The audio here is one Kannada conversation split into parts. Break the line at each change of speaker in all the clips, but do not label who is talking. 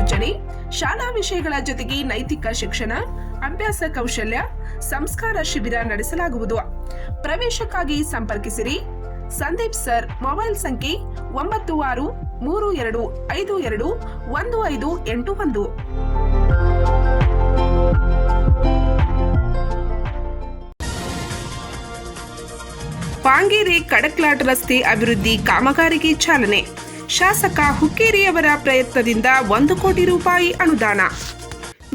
ಸೂಚನೆ ಶಾಲಾ ವಿಷಯಗಳ ಜೊತೆಗೆ ನೈತಿಕ ಶಿಕ್ಷಣ, ಅಭ್ಯಾಸ ಕೌಶಲ್ಯ, ಸಂಸ್ಕಾರ ಶಿಬಿರ ನಡೆಸಲಾಗುವುದು. ಪ್ರವೇಶಕ್ಕಾಗಿ ಸಂಪರ್ಕಿಸಿರಿ. ಸಂದೀಪ್ ಸರ್, ಮೊಬೈಲ್ ಸಂಖ್ಯೆ ಒಂಬತ್ತು ಆರು, ಮೂರು ಎರಡು ಐದು ಎರಡು, ಒಂದು ಐದು ಎಂಟು ಒಂದು. ಪಾಂಗೇರಿ ಕಡಕ್ಲಾಟ್ ರಸ್ತೆ ಅಭಿವೃದ್ಧಿ ಕಾಮಗಾರಿಗೆ ಚಾಲನೆ. ಶಾಸಕ ಹುಕ್ಕೇರಿಯವರ ಪ್ರಯತ್ನದಿಂದ ಒಂದು ಕೋಟಿ ರೂಪಾಯಿ ಅನುದಾನ.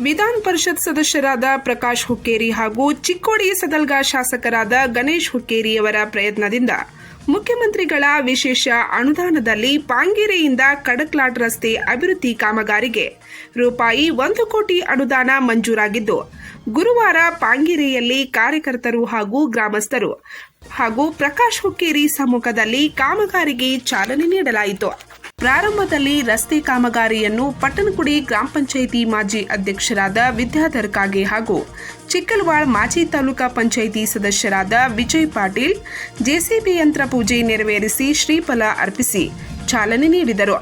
ವಿಧಾನ ಪರಿಷತ್ ಸದಸ್ಯರಾದ ಪ್ರಕಾಶ್ ಹುಕ್ಕೇರಿ ಹಾಗೂ ಚಿಕ್ಕೋಡಿ ಸದಲ್ಗ ಶಾಸಕರಾದ ಗಣೇಶ್ ಹುಕ್ಕೇರಿಯವರ ಪ್ರಯತ್ನದಿಂದ ಮುಖ್ಯಮಂತ್ರಿಗಳ ವಿಶೇಷ ಅನುದಾನದಲ್ಲಿ ಪಾಂಗೇರಿಯಿಂದ ಕಡಕ್ಲಾಟ್ ರಸ್ತೆ ಅಭಿವೃದ್ಧಿ ಕಾಮಗಾರಿಗೆ ರೂಪಾಯಿ ಒಂದು ಕೋಟಿ ಅನುದಾನ ಮಂಜೂರಾಗಿದ್ದು, ಗುರುವಾರ ಪಾಂಗೇರಿಯಲ್ಲಿ ಕಾರ್ಯಕರ್ತರು ಹಾಗೂ ಗ್ರಾಮಸ್ಥರು ಹಾಗೂ ಪ್ರಕಾಶ್ ಹುಕ್ಕೇರಿ ಸಮ್ಮುಖದಲ್ಲಿ ಕಾಮಗಾರಿಗೆ ಚಾಲನೆ ನೀಡಲಾಯಿತು. ಪ್ರಾರಂಭದಲ್ಲಿ ರಸ್ತೆ ಕಾಮಗಾರಿಯನ್ನು ಪಟ್ಟಣಕುಡಿ ಗ್ರಾಮ ಪಂಚಾಯಿತಿ ಮಾಜಿ ಅಧ್ಯಕ್ಷರಾದ ವಿದ್ಯಾಧರ್ ಕಾಗೆ ಹಾಗೂ ಚಿಕ್ಕಲ್ವಾಳ್ ಮಾಜಿ ತಾಲೂಕಾ ಪಂಚಾಯಿತಿ ಸದಸ್ಯರಾದ ವಿಜಯ್ ಪಾಟೀಲ್, ಜೆಸಿಬಿ ಯಂತ್ರ ಪೂಜೆ ನೆರವೇರಿಸಿ ಶ್ರೀಫಲ ಅರ್ಪಿಸಿ ಚಾಲನೆ ನೀಡಿದರು.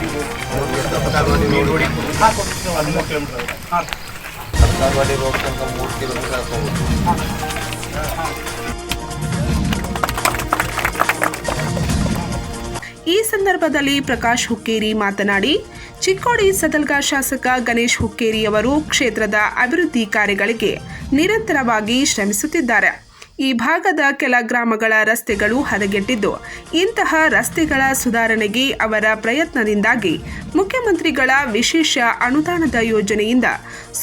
ರೋಡ್ ಮೂರು ಕಿಲೋಮೀಟರ್
ಈ ಸಂದರ್ಭದಲ್ಲಿ ಪ್ರಕಾಶ್ ಹುಕ್ಕೇರಿ ಮಾತನಾಡಿ, ಚಿಕ್ಕೋಡಿ ಸದಲ್ಗ ಶಾಸಕ ಗಣೇಶ್ ಹುಕ್ಕೇರಿ ಅವರು ಕ್ಷೇತ್ರದ ಅಭಿವೃದ್ಧಿ ಕಾರ್ಯಗಳಿಗೆ ನಿರಂತರವಾಗಿ ಶ್ರಮಿಸುತ್ತಿದ್ದಾರೆ. ಈ ಭಾಗದ ಕೆಲ ಗ್ರಾಮಗಳ ರಸ್ತೆಗಳು ಹದಗೆಟ್ಟಿದ್ದು, ಇಂತಹ ರಸ್ತೆಗಳ ಸುಧಾರಣೆಗೆ ಅವರ ಪ್ರಯತ್ನದಿಂದಾಗಿ ಮುಖ್ಯಮಂತ್ರಿಗಳ ವಿಶೇಷ ಅನುದಾನದ ಯೋಜನೆಯಿಂದ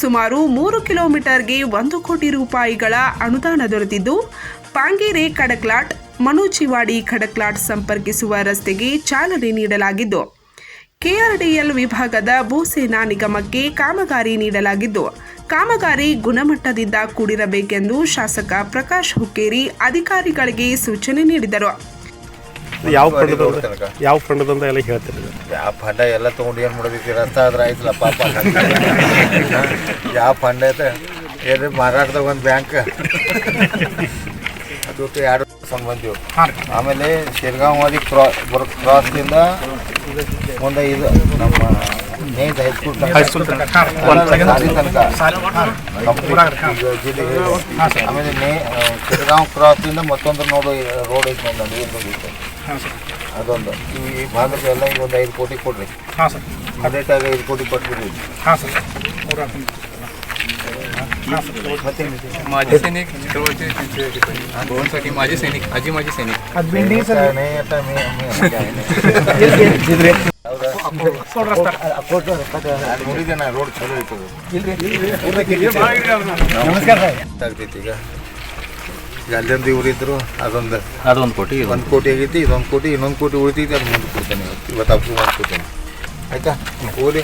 ಸುಮಾರು ಮೂರು ಕಿಲೋಮೀಟರ್ಗೆ ಒಂದು ಕೋಟಿ ರೂಪಾಯಿಗಳ ಅನುದಾನ ದೊರೆತಿದ್ದು, ಪಾಂಗೇರೆ ಕಡಕ್ಲಾಟ್ ಮನುಚಿವಾಡಿ ಖಡಕ್ಲಾಟ್ ಸಂಪರ್ಕಿಸುವ ರಸ್ತೆಗೆ ಚಾಲನೆ ನೀಡಲಾಗಿದ್ದು, ಕೆಆರ್ಡಿಎಲ್ ವಿಭಾಗದ ಭೂಸೇನಾ ನಿಗಮಕ್ಕೆ ಕಾಮಗಾರಿ ನೀಡಲಾಗಿದ್ದು ಕಾಮಗಾರಿ ಗುಣಮಟ್ಟದಿಂದ ಕೂಡಿರಬೇಕೆಂದು ಶಾಸಕ ಪ್ರಕಾಶ್ ಹುಕ್ಕೇರಿ ಅಧಿಕಾರಿಗಳಿಗೆ ಸೂಚನೆ ನೀಡಿದರು.
ಯಾವ ಫಂಡದ ಯಾವ ಫಂಡದಂತ ಎಲ್ಲ ಹೇಳ್ತೀರಿ
ಯಾವ ಫಂಡ ಎಲ್ಲ ತೊಗೊಂಡು ಏನು ಮಾಡಬೇಕು? ರಸ್ತೆ ಆದ್ರೆ ಆಯ್ತಲ್ಲ ಪಾಪ. ಯಾವ ಫಂಡ ಐತೆ? ಏನ್ರಿ ಮಾರಾಟದಾಗ ಒಂದು ಬ್ಯಾಂಕ್. ಅದು ಎರಡು ಸಂಬಂಧಿ ಆಮೇಲೆ ಶಿರ್ಗಾಂವಾದಿ ಕ್ರಾಸ್ ಕ್ರಾಸ್ದಿಂದ ಮುಂದೆ ಇದು ನಮ್ಮ ನೇಜ್ ಹೈಸ್ಕೂಲ್
ಹೈಸ್ಕೂಲ್ ತನಕ.
ಅಲ್ಲ, ಸಾಲಿ ತನಕ ಜಿಲ್ಲೆಗೆ ಆಮೇಲೆ ನೇ ಶಿರ್ಗಾಂವ್ ಕ್ರಾಸ್ದಿಂದ ಮತ್ತೊಂದು ನೋಡು ರೋಡ್ ಐತೆ ನೋಡಿ ನೀರು ಹೋಗಿತ್ತು ಅದೊಂದು ಈ- ಭಾಗಕ್ಕೆ ಎಲ್ಲ ಈಗ ಒಂದು ಐದು ಕೋಟಿ ಕೊಡ್ರಿ
ಹಾಂ ಸರ್
ಅದೇಟಾಗ ಐದು ಕೋಟಿ ಕೊಟ್ಬಿಡ್ರಿ
ಹಾಂ ಸರ್
माझे सैनिक चळवळीचे त्यांचे हे होते. दोनसाठी माझे सैनिक आजी माझी सैनिक
ಅದು ಬಿಲ್ಡಿಂಗ್ ಸರ್
ನೇ ಅಟ್ಟ ಮೇ ಮೇ ನೋಡಿದೆ ನಾ ರೋಡ್ ಚಲೋ ಐತೆ
ನಮಸ್ಕಾರ ಸರ್
ಆಗ್ತೈತಿ ಈಗ ಈಗ ಅಲ್ಲೊಂದು ಇವ್ರು ಇದ್ರು ಅದೊಂದು
ಅದೊಂದು ಕೋಟಿ
ಒಂದು ಕೋಟಿ ಆಗೈತಿ ಇದೊಂದು ಕೋಟಿ ಇನ್ನೊಂದು ಕೋಟಿ ಉಳಿತೈತಿ ಅದು ಮುಂದೆ ಕೊಡ್ತೇನೆ ಇವತ್ತು ಇವತ್ತು ಅಪ್ರೂವ್ ಮಾಡ್ಕೊತೇನೆ ಆಯ್ತಾ ಹೋಗ್ಲಿ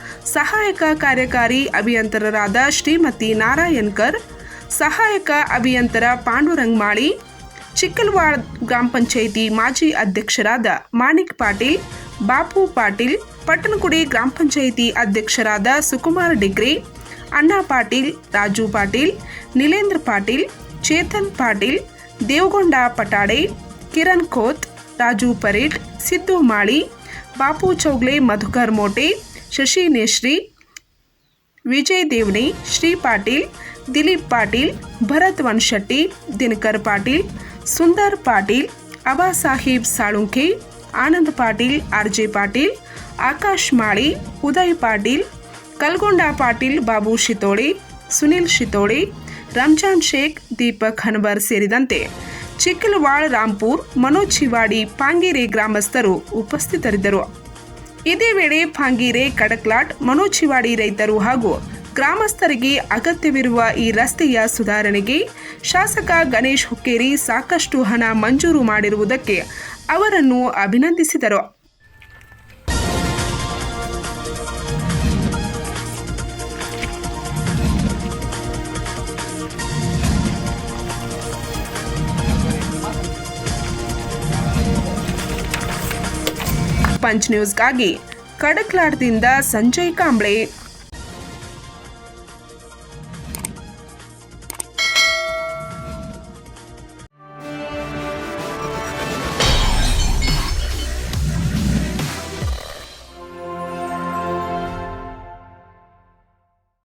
ಸಹಾಯಕ ಕಾರ್ಯಕಾರಿ ಅಭಿಯಂತರರಾದ ಶ್ರೀಮತಿ ನಾರಾಯಣ್ಕರ್, ಸಹಾಯಕ ಅಭಿಯಂತರ ಪಾಂಡುರಂಗ್ಮಾಳಿ ಚಿಕ್ಕಲ್ವಾಡ್ ಗ್ರಾಮ ಪಂಚಾಯಿತಿ ಮಾಜಿ ಅಧ್ಯಕ್ಷರಾದ ಮಾಣಿಕ್ ಪಾಟೀಲ್, ಬಾಪು ಪಾಟೀಲ್, ಪಟ್ಟಣಕುಡಿ ಗ್ರಾಮ ಪಂಚಾಯಿತಿ ಅಧ್ಯಕ್ಷರಾದ Sukumar degree, Anna Patil, Raju Patil, Nilendra Patil, Chetan Patil, Devagonda Patade, Kiran Khot Raju Paret Siddu Mali, Bapu Chougle, Madhukar Mote Shashi Neshri Vijay Devni Shri Patil, Dilip Patil, Bharat Vanshetti, Dinakar Patil, Sundar Patil, Aba Saheb Salunkhe Anand Patil R J Patil, Akash Mali, Uday Patil, Kalgonda Patil Babu ಶಿತೋಳಿ, Sunil ಶಿತೋಳಿ, Ramzan Shaikh, Deepak Hanwar ಸೇರಿದಂತೆ ಚಿಕ್ಕಲವಾಳ್ ರಾಂಪುರ್, ಮನೋಜ್ ಶಿವಾಡಿ, ಪಾಂಗೇರಿ ಗ್ರಾಮಸ್ಥರು ಉಪಸ್ಥಿತರಿದ್ದರು. ಇದೇ ವೇಳೆ ಫಾಂಗಿರೆ ಕಡಕ್ಲಾಟ್ ಮನೋಚಿವಾಡಿ ರೈತರು ಹಾಗೂ ಗ್ರಾಮಸ್ಥರಿಗೆ ಅಗತ್ಯವಿರುವ ಈ ರಸ್ತೆಯ ಸುಧಾರಣೆಗೆ ಶಾಸಕ ಗಣೇಶ್ ಹುಕ್ಕೇರಿ ಸಾಕಷ್ಟು ಹಣ ಮಂಜೂರು ಮಾಡಿರುವುದಕ್ಕೆ ಅವರನ್ನು ಅಭಿನಂದಿಸಿದರು. ಪಂಚ್ ನ್ಯೂಸ್ಗಾಗಿ ಕಡಕ್ಲಾಡ್ದಿಂದ ಸಂಜಯ್ ಕಾಂಬ್ಳೆ.